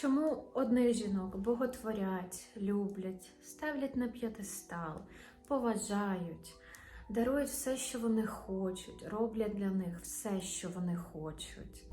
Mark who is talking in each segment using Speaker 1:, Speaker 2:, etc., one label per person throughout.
Speaker 1: Чому одних жінок боготворять, люблять, ставлять на п'ятистал, поважають, дарують все, що вони хочуть, роблять для них все, що вони хочуть.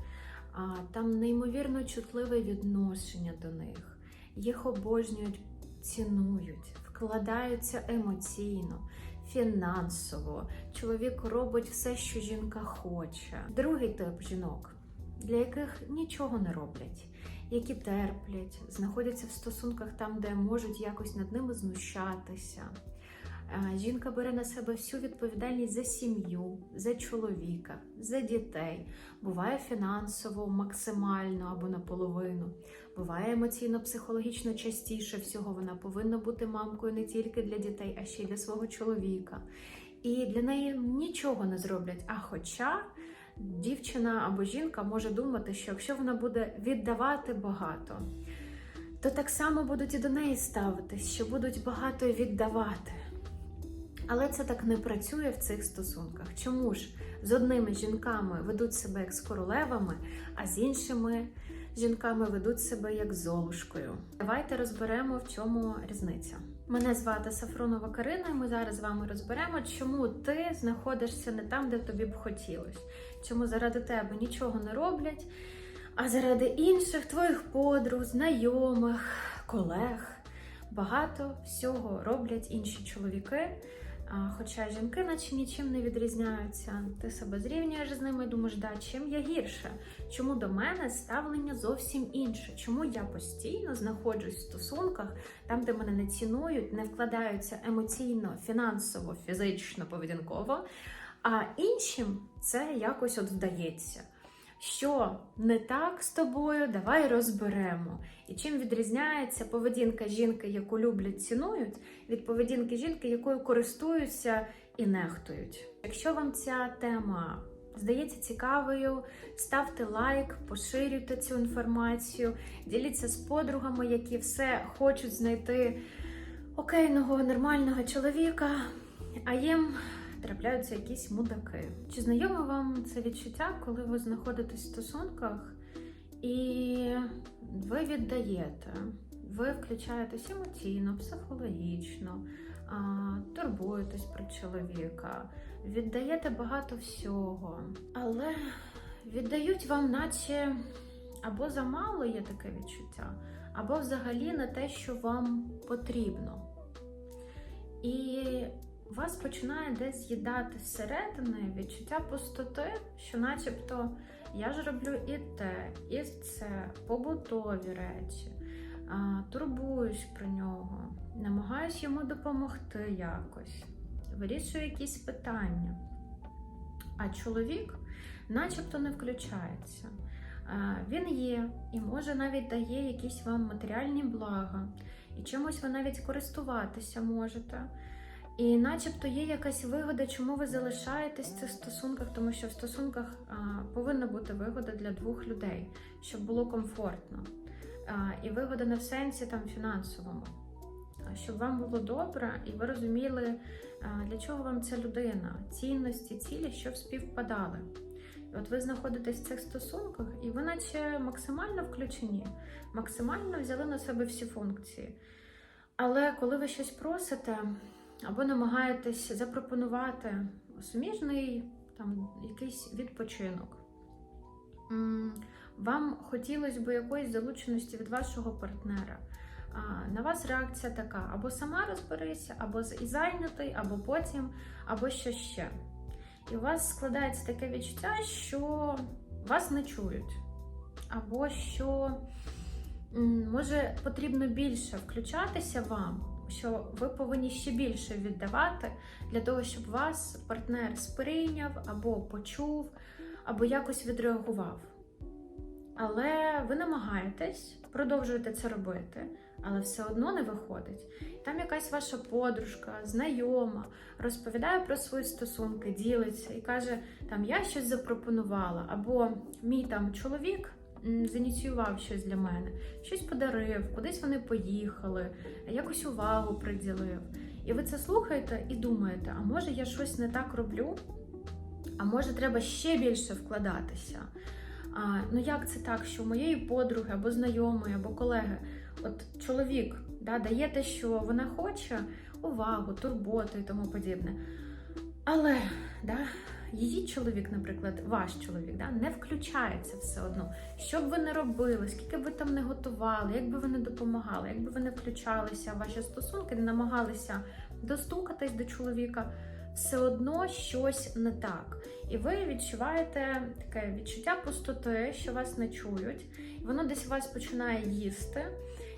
Speaker 1: А, там неймовірно чутливе відношення до них. Їх обожнюють, цінують, вкладаються емоційно, фінансово. Чоловік робить все, що жінка хоче. Другий тип жінок, для яких нічого не роблять, які терплять, знаходяться в стосунках там, де можуть якось над ними знущатися. Е, Жінка бере на себе всю відповідальність за сім'ю, за чоловіка, за дітей. Буває фінансово максимально або наполовину. Буває емоційно-психологічно частіше всього. Вона повинна бути мамкою не тільки для дітей, а ще й для свого чоловіка. І для неї нічого не зроблять. А хоча дівчина або жінка може думати, що якщо вона буде віддавати багато, то так само будуть і до неї ставитись, що будуть багато віддавати. Але це так не працює в цих стосунках. Чому ж з одними жінками ведуть себе як з королевами, а з іншими жінками ведуть себе як з золушкою? Давайте розберемо, в чому різниця. Мене звати Сафронова Карина, і ми зараз з вами розберемо, чому ти знаходишся не там, де тобі б хотілося, чому заради тебе нічого не роблять, а заради інших твоїх подруг, знайомих, колег багато всього роблять інші чоловіки. Хоча жінки, наче нічим не відрізняються, ти себе зрівнюєш з ними і думаєш, да, чим я гірше? Чому до мене ставлення зовсім інше? Чому я постійно знаходжусь в стосунках, там, де мене не цінують, не вкладаються емоційно, фінансово, фізично, поведінково, а іншим це якось от вдається. Що не так з тобою, давай розберемо. І чим відрізняється поведінка жінки, яку люблять, цінують, від поведінки жінки, якою користуються і нехтують. Якщо вам ця тема здається цікавою, ставте лайк, поширюйте цю інформацію, діліться з подругами, які все хочуть знайти окейного, нормального чоловіка, а їм трапляються якісь мудаки. Чи знайоме вам це відчуття, коли ви знаходитесь в стосунках і ви віддаєте? Ви включаєтесь емоційно, психологічно, турбуєтесь про чоловіка, віддаєте багато всього, але віддають вам, наче або замало є таке відчуття, або взагалі не те, що вам потрібно. І вас починає десь з'їдати зсередини відчуття пустоти, що начебто я ж роблю і те, і це, побутові речі, турбуюсь про нього, намагаюсь йому допомогти якось, вирішую якісь питання. А чоловік начебто не включається. Він є і може навіть дає якісь вам матеріальні блага, і чимось ви навіть користуватися можете. І начебто є якась вигода, чому ви залишаєтесь в цих стосунках, тому що в стосунках а, повинна бути вигода для двох людей, щоб було комфортно. А, і вигода не в сенсі там фінансовому, а щоб вам було добре, і ви розуміли, а, для чого вам ця людина, цінності, цілі, щоб співпадали. От ви знаходитесь в цих стосунках, і ви наче максимально включені, максимально взяли на себе всі функції. Але коли ви щось просите, або намагаєтесь запропонувати суміжний там якийсь відпочинок. Вам хотілося б якоїсь залученості від вашого партнера. На вас реакція така: або сама розберися, або і зайнятий, або потім, або що ще. І у вас складається таке відчуття, що вас не чують, або що може потрібно більше включатися вам що ви повинні ще більше віддавати для того, щоб вас партнер сприйняв або почув, або якось відреагував. Але ви намагаєтесь, продовжуєте це робити, але все одно не виходить. Там якась ваша подружка, знайома розповідає про свої стосунки, ділиться і каже: там я щось запропонувала, або мій там чоловік зініціював щось для мене, щось подарив, кудись вони поїхали, якусь увагу приділив. І ви це слухаєте і думаєте, а може я щось не так роблю? А може треба ще більше вкладатися? А, ну як це так, що у моєї подруги або знайомої, або колеги, от чоловік да, дає те, що вона хоче, увагу, турботу і тому подібне. Але да, її чоловік, наприклад, ваш чоловік, да, не включається все одно. Що б ви не робили, скільки б ви там не готували, як би ви не допомагали, як би ви не включалися в ваші стосунки, не намагалися достукатись до чоловіка, все одно щось не так. І ви відчуваєте таке відчуття пустоти, що вас не чують, і воно десь вас починає їсти.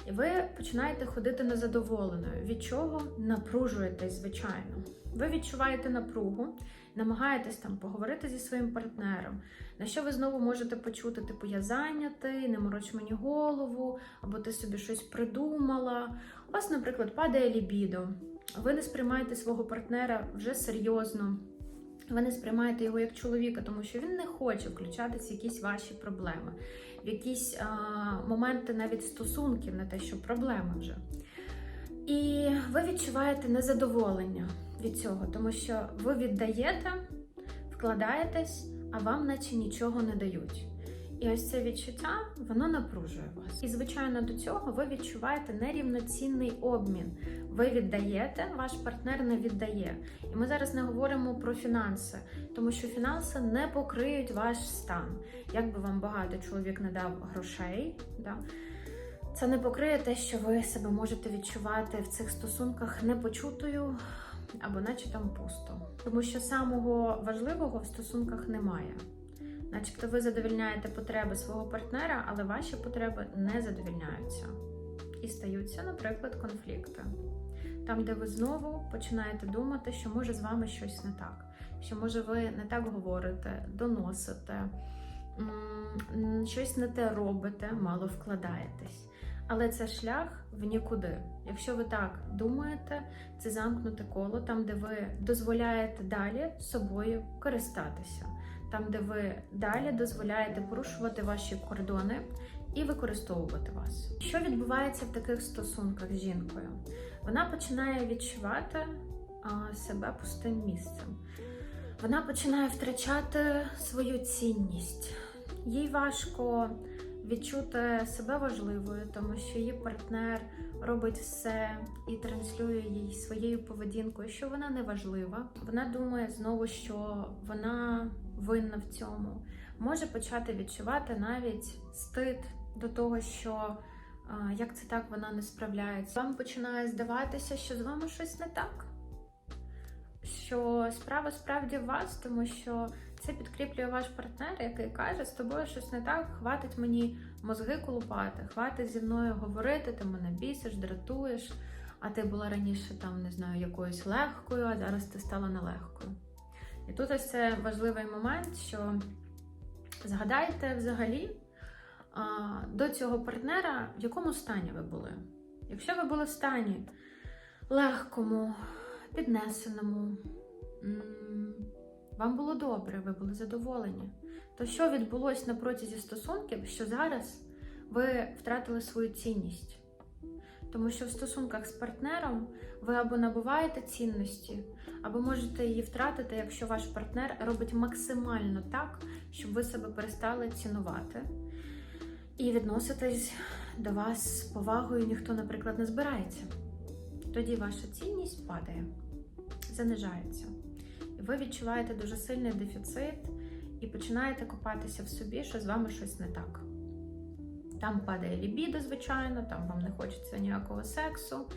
Speaker 1: І ви починаєте ходити незадоволеною, від чого напружуєтесь, звичайно. Ви відчуваєте напругу, намагаєтесь там поговорити зі своїм партнером, на що ви знову можете почути, типу, я зайнятий, не мороч мені голову, або ти собі щось придумала. У вас, наприклад, падає лібідо, ви не сприймаєте свого партнера вже серйозно. Ви не сприймаєте його як чоловіка, тому що він не хоче включатися в якісь ваші проблеми, в якісь а, моменти навіть стосунків, не те, що проблеми вже. І ви відчуваєте незадоволення від цього, тому що ви віддаєте, вкладаєтесь, а вам наче нічого не дають. І ось це відчуття, воно напружує вас. І, звичайно, до цього ви відчуваєте нерівноцінний обмін. Ви віддаєте, ваш партнер не віддає. І ми зараз не говоримо про фінанси, тому що фінанси не покриють ваш стан. Як би вам багато чоловік не дав грошей, да, це не покриє те, що ви себе можете відчувати в цих стосунках непочутою або наче там пусто. Тому що самого важливого в стосунках немає. Начебто ви задовільняєте потреби свого партнера, але ваші потреби не задовільняються. І стаються, наприклад, конфлікти. Там, де ви знову починаєте думати, що може з вами щось не так, що може ви не так говорите, доносите, щось не те робите, мало вкладаєтесь. Але це шлях в нікуди. Якщо ви так думаєте, це замкнуте коло, там, де ви дозволяєте далі собою користатися, там, де ви далі дозволяєте порушувати ваші кордони і використовувати вас. Що відбувається в таких стосунках з жінкою? Вона починає відчувати себе пустим місцем. Вона починає втрачати свою цінність. Їй важко відчути себе важливою, тому що її партнер робить все і транслює їй своєю поведінкою, що вона не важлива. Вона думає знову, що вона винна в цьому. Може почати відчувати навіть стид до того, що як це так вона не справляється. Вам починає здаватися, що з вами щось не так. Що справа справді в вас, тому що це підкріплює ваш партнер, який каже, з тобою щось не так, хватить мені мозги колупати, хватить зі мною говорити, ти мене бісиш, дратуєш, а ти була раніше там, не знаю, якоюсь легкою, а зараз ти стала нелегкою. І тут ось це важливий момент, що згадайте взагалі до цього партнера, в якому стані ви були. Якщо ви були в стані легкому, піднесеному, вам було добре, ви були задоволені. То що відбулося на протязі стосунків, що зараз ви втратили свою цінність? Тому що в стосунках з партнером ви або набуваєте цінності, або можете її втратити, якщо ваш партнер робить максимально так, щоб ви себе перестали цінувати і відноситись до вас з повагою ніхто, наприклад, не збирається. Тоді ваша цінність падає, занижається. Ви відчуваєте дуже сильний дефіцит і починаєте копатися в собі, що з вами щось не так. Там падає лібідо, звичайно, там вам не хочеться ніякого сексу,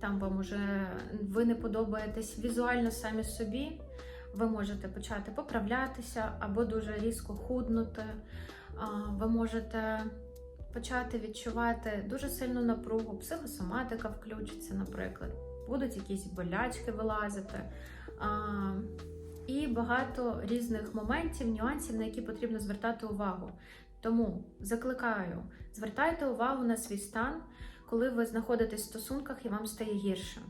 Speaker 1: там вам уже ви не подобаєтесь візуально самі собі. Ви можете почати поправлятися або дуже різко худнути. Ви можете почати відчувати дуже сильну напругу, психосоматика включиться, наприклад, будуть якісь болячки вилазити. А, І багато різних моментів, нюансів, на які потрібно звертати увагу. Тому закликаю, звертайте увагу на свій стан, коли ви знаходитесь в стосунках і вам стає гірше.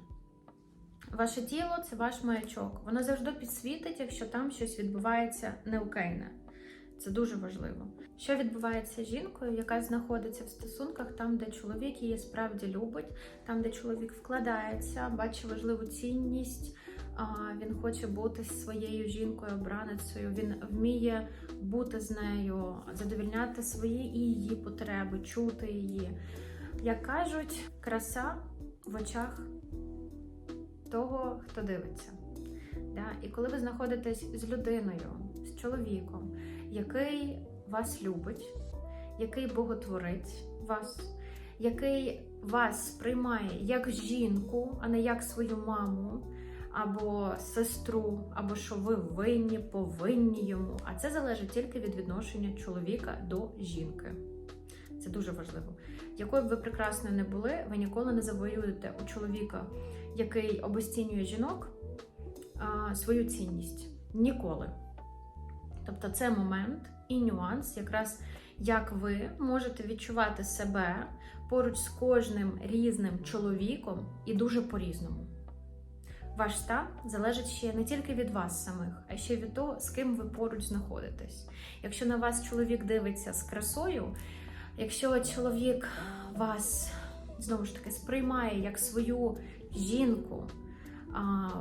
Speaker 1: Ваше тіло це ваш маячок. Воно завжди підсвітить, якщо там щось відбувається неокейне. Це дуже важливо. Що відбувається з жінкою, яка знаходиться в стосунках, там, де чоловік її справді любить, там, де чоловік вкладається, бачить важливу цінність, він хоче бути зі своєю жінкою, обраницею, він вміє бути з нею, задовільняти свої і її потреби, чути її. Як кажуть, краса в очах того, хто дивиться. І коли ви знаходитесь з людиною, з чоловіком, який вас любить, який боготворить вас, який вас сприймає як жінку, а не як свою маму або сестру, або що ви винні, повинні йому. А це залежить тільки від відношення чоловіка до жінки. Це дуже важливо. Якою б ви прекрасною не були, ви ніколи не завоюєте у чоловіка, який обесцінює жінок, свою цінність. Ніколи. Тобто це момент і нюанс, якраз як ви можете відчувати себе поруч з кожним різним чоловіком і дуже по-різному. Ваш стан залежить ще не тільки від вас самих, а ще від того, з ким ви поруч знаходитесь. Якщо на вас чоловік дивиться з красою, якщо чоловік вас знову ж таки сприймає як свою жінку,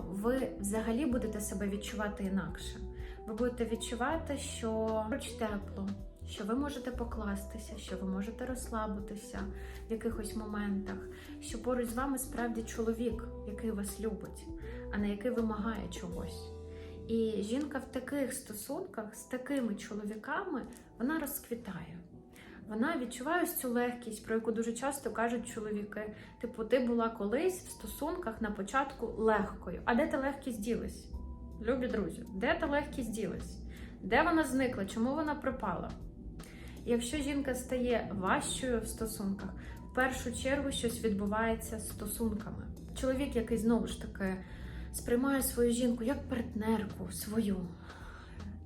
Speaker 1: ви взагалі будете себе відчувати інакше. Ви будете відчувати, що поруч тепло, що ви можете покластися, що ви можете розслабитися в якихось моментах, що поруч з вами справді чоловік, який вас любить, а не який вимагає чогось. І жінка в таких стосунках з такими чоловіками вона розквітає. Вона відчуває ось цю легкість, про яку дуже часто кажуть чоловіки. Типу, ти була колись в стосунках на початку легкою. А де та легкість ділась? Любі друзі, де та легкість ділась? Де вона зникла? Чому вона пропала? І Якщо жінка стає важчою в стосунках, в першу чергу щось відбувається з стосунками. Чоловік, який знову ж таки сприймає свою жінку як партнерку свою,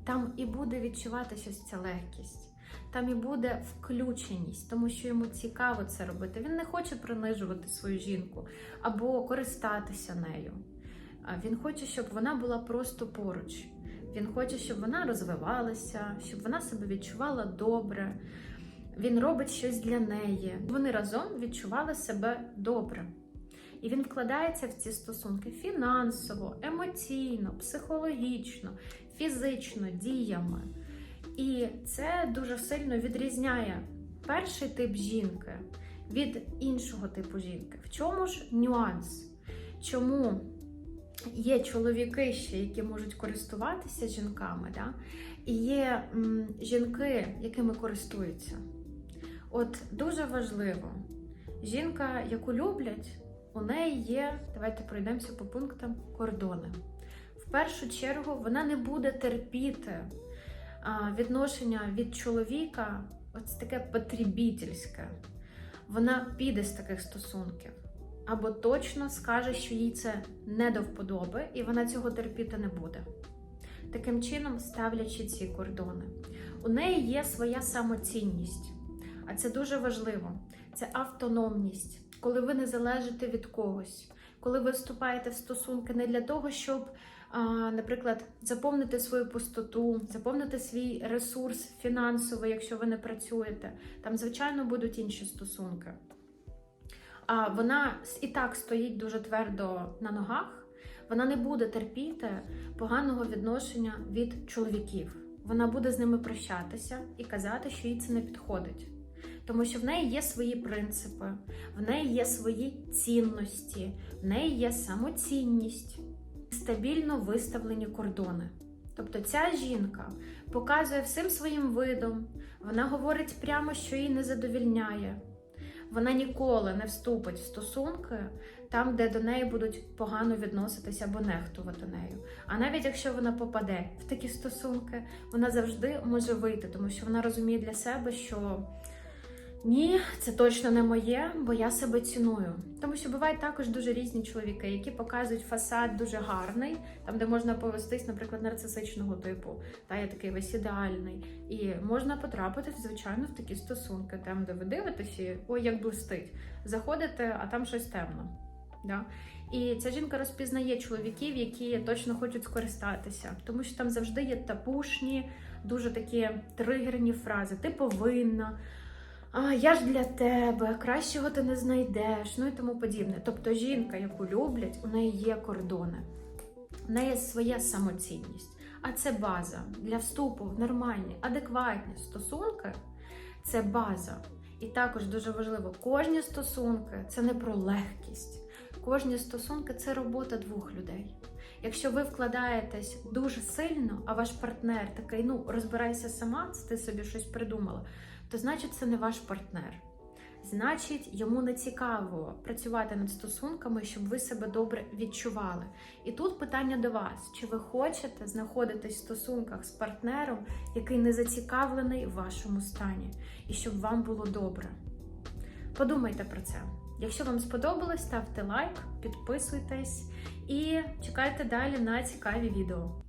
Speaker 1: там і буде відчуватися ця легкість. Там і буде включеність, тому що йому цікаво це робити. Він не хоче принижувати свою жінку або користатися нею. Він хоче, щоб вона була просто поруч. Він хоче, щоб вона розвивалася, щоб вона себе відчувала добре. Він робить щось для неї. Вони разом відчували себе добре. І він вкладається в ці стосунки фінансово, емоційно, психологічно, фізично, діями. І це дуже сильно відрізняє перший тип жінки від іншого типу жінки. В чому ж нюанс? Чому є чоловіки ще, які можуть користуватися жінками, да? і є м, жінки, якими користуються? От дуже важливо, жінка, яку люблять, у неї є, давайте пройдемося по пунктам, кордони. В першу чергу вона не буде терпіти а, відношення від чоловіка, ось таке потребітельське. Вона піде з таких стосунків. Або точно скаже, що їй це не до вподоби, і вона цього терпіти не буде. Таким чином, ставлячи ці кордони. У неї є своя самоцінність, а це дуже важливо. Це автономність, коли ви не залежите від когось, коли ви вступаєте в стосунки не для того, щоб наприклад, заповнити свою пустоту, заповнити свій ресурс фінансовий, якщо ви не працюєте. Там, звичайно, будуть інші стосунки. Вона і так стоїть дуже твердо на ногах. Вона не буде терпіти поганого відношення від чоловіків. Вона буде з ними прощатися і казати, що їй це не підходить. Тому що в неї є свої принципи, в неї є свої цінності, в неї є самоцінність стабільно виставлені кордони. Тобто ця жінка показує всім своїм видом, вона говорить прямо, що її не задовільняє. Вона ніколи не вступить в стосунки там, де до неї будуть погано відноситися або нехтувати нею. А навіть якщо вона попаде в такі стосунки, вона завжди може вийти, тому що вона розуміє для себе, що ні, це точно не моє, бо я себе ціную. Тому що бувають також дуже різні чоловіки, які показують фасад дуже гарний, там де можна повестись, наприклад, нарцисичного типу, та я такий весь ідеальний. І можна потрапити, звичайно, в такі стосунки, там, де ви дивитесь, і ой, як блистить. Заходите, а там щось темно. Да? І ця жінка розпізнає чоловіків, які точно хочуть скористатися, тому що там завжди є табушні, дуже такі тригерні фрази. Ти повинна. А, я ж для тебе, кращого ти не знайдеш, ну і тому подібне. Тобто жінка, яку люблять, у неї є кордони. в неї своя самоцінність. А це база для вступу в нормальні, адекватні стосунки. Це база. І також дуже важливо, кожні стосунки це не про легкість. Кожні стосунки це робота двох людей. Якщо ви вкладаєтесь дуже сильно, а ваш партнер такий, ну розбирайся сама, це ти собі щось придумала, то значить це не ваш партнер. Значить, йому не цікаво працювати над стосунками, щоб ви себе добре відчували. І тут питання до вас: чи ви хочете знаходитись в стосунках з партнером, який не зацікавлений в вашому стані, і щоб вам було добре? Подумайте про це. Якщо вам сподобалось, ставте лайк, підписуйтесь і чекайте далі на цікаві відео.